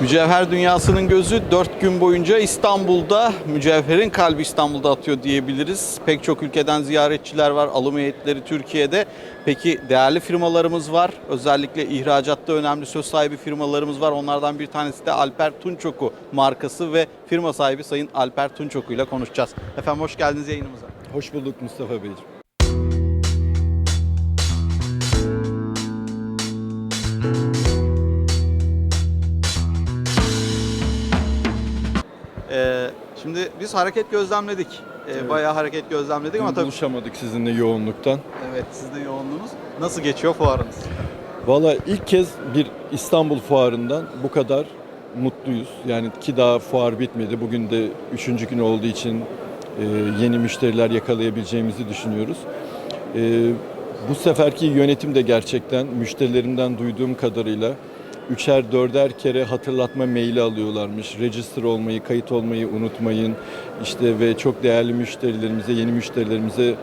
Mücevher dünyasının gözü 4 gün boyunca İstanbul'da, mücevherin kalbi İstanbul'da atıyor diyebiliriz. Pek çok ülkeden ziyaretçiler var, alım heyetleri Türkiye'de. Peki değerli firmalarımız var. Özellikle ihracatta önemli söz sahibi firmalarımız var. Onlardan bir tanesi de Alper Tunçoku markası ve firma sahibi Sayın Alper Tunçoku ile konuşacağız. Efendim hoş geldiniz yayınımıza. Hoş bulduk Mustafa Beyciğim. Ee, şimdi biz hareket gözlemledik. Ee, Evet. Bayağı hareket gözlemledik ama tabii buluşamadık sizinle yoğunluktan. evet siz de yoğunluğunuz. Nasıl geçiyor fuarınız? Valla ilk kez bir İstanbul fuarından bu kadar mutluyuz. Yani ki daha fuar bitmedi. Bugün de üçüncü gün olduğu için e, yeni müşteriler yakalayabileceğimizi düşünüyoruz. E, bu seferki yönetim de gerçekten müşterilerimden duyduğum kadarıyla üçer dörder kere hatırlatma maili alıyorlarmış. Register olmayı, kayıt olmayı unutmayın. İşte ve çok değerli müşterilerimize, yeni müşterilerimize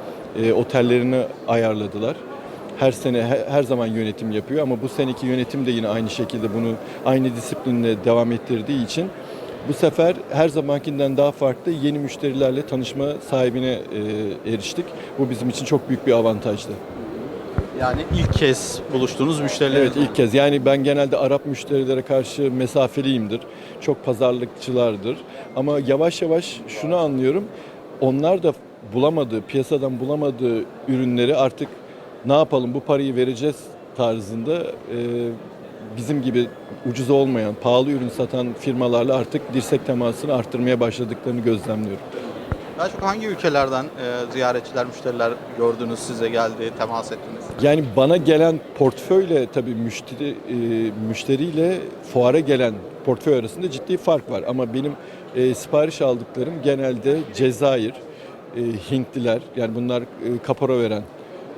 e, otellerini ayarladılar. Her sene he- her zaman yönetim yapıyor ama bu seneki yönetim de yine aynı şekilde bunu aynı disiplinle devam ettirdiği için bu sefer her zamankinden daha farklı yeni müşterilerle tanışma sahibine e, eriştik. Bu bizim için çok büyük bir avantajdı. Yani ilk kez buluştuğunuz müşterileriniz Evet ilk kez. Yani ben genelde Arap müşterilere karşı mesafeliyimdir. Çok pazarlıkçılardır. Ama yavaş yavaş şunu anlıyorum. Onlar da bulamadığı, piyasadan bulamadığı ürünleri artık ne yapalım bu parayı vereceğiz tarzında e, bizim gibi ucuz olmayan, pahalı ürün satan firmalarla artık dirsek temasını arttırmaya başladıklarını gözlemliyorum. Daha çok hangi ülkelerden e, ziyaretçiler, müşteriler gördünüz, size geldi, temas ettiniz? Yani bana gelen portföyle tabii müşteri e, müşteriyle fuara gelen portföy arasında ciddi fark var. Ama benim e, sipariş aldıklarım genelde Cezayir, e, Hintliler yani bunlar e, kapora veren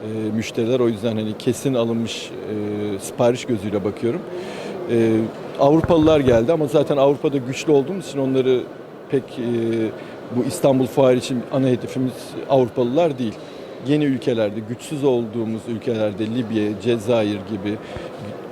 e, müşteriler. O yüzden hani kesin alınmış e, sipariş gözüyle bakıyorum. E, Avrupalılar geldi ama zaten Avrupa'da güçlü olduğumuz için onları pek e, bu İstanbul Fuarı için ana hedefimiz Avrupalılar değil yeni ülkelerde, güçsüz olduğumuz ülkelerde Libya, Cezayir gibi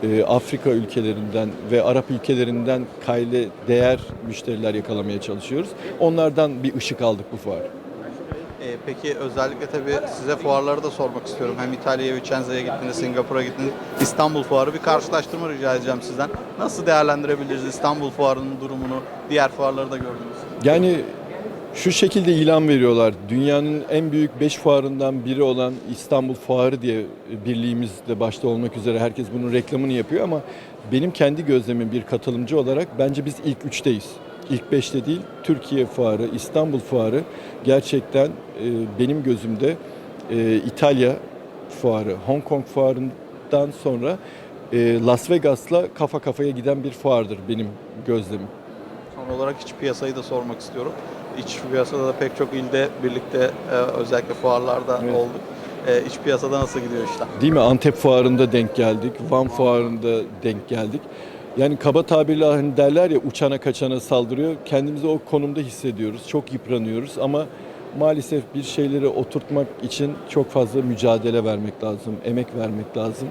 e, Afrika ülkelerinden ve Arap ülkelerinden kaylı değer müşteriler yakalamaya çalışıyoruz. Onlardan bir ışık aldık bu fuar. E, peki özellikle tabii size fuarları da sormak istiyorum. Hem İtalya'ya, Vicenza'ya gittiniz, Singapur'a gittiniz. İstanbul Fuarı bir karşılaştırma rica edeceğim sizden. Nasıl değerlendirebiliriz İstanbul Fuarı'nın durumunu? Diğer fuarları da gördünüz. Yani şu şekilde ilan veriyorlar. Dünyanın en büyük 5 fuarından biri olan İstanbul Fuarı diye birliğimizde başta olmak üzere herkes bunun reklamını yapıyor ama benim kendi gözlemim bir katılımcı olarak bence biz ilk üçteyiz. İlk 5'te değil. Türkiye Fuarı, İstanbul Fuarı gerçekten e, benim gözümde e, İtalya Fuarı, Hong Kong Fuarı'ndan sonra e, Las Vegas'la kafa kafaya giden bir fuardır benim gözlemim. Son olarak iç piyasayı da sormak istiyorum. İç piyasada da pek çok ilde birlikte e, özellikle fuarlarda Evet. olduk. E, iç piyasada nasıl gidiyor işler? Değil mi? Antep fuarında denk geldik. Van fuarında denk geldik. Yani kaba tabirle hani derler ya uçana kaçana saldırıyor. Kendimizi o konumda hissediyoruz. Çok yıpranıyoruz ama maalesef bir şeyleri oturtmak için çok fazla mücadele vermek lazım, emek vermek lazım.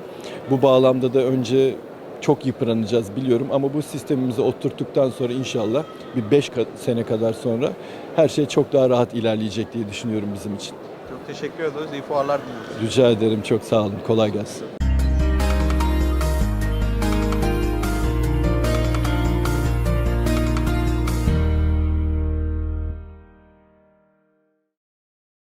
Bu bağlamda da önce çok yıpranacağız biliyorum ama bu sistemimizi oturttuktan sonra inşallah bir 5 sene kadar sonra her şey çok daha rahat ilerleyecek diye düşünüyorum bizim için. Çok teşekkür ederiz. İyi fuarlar diliyoruz. Rica ederim çok sağ olun. Kolay gelsin.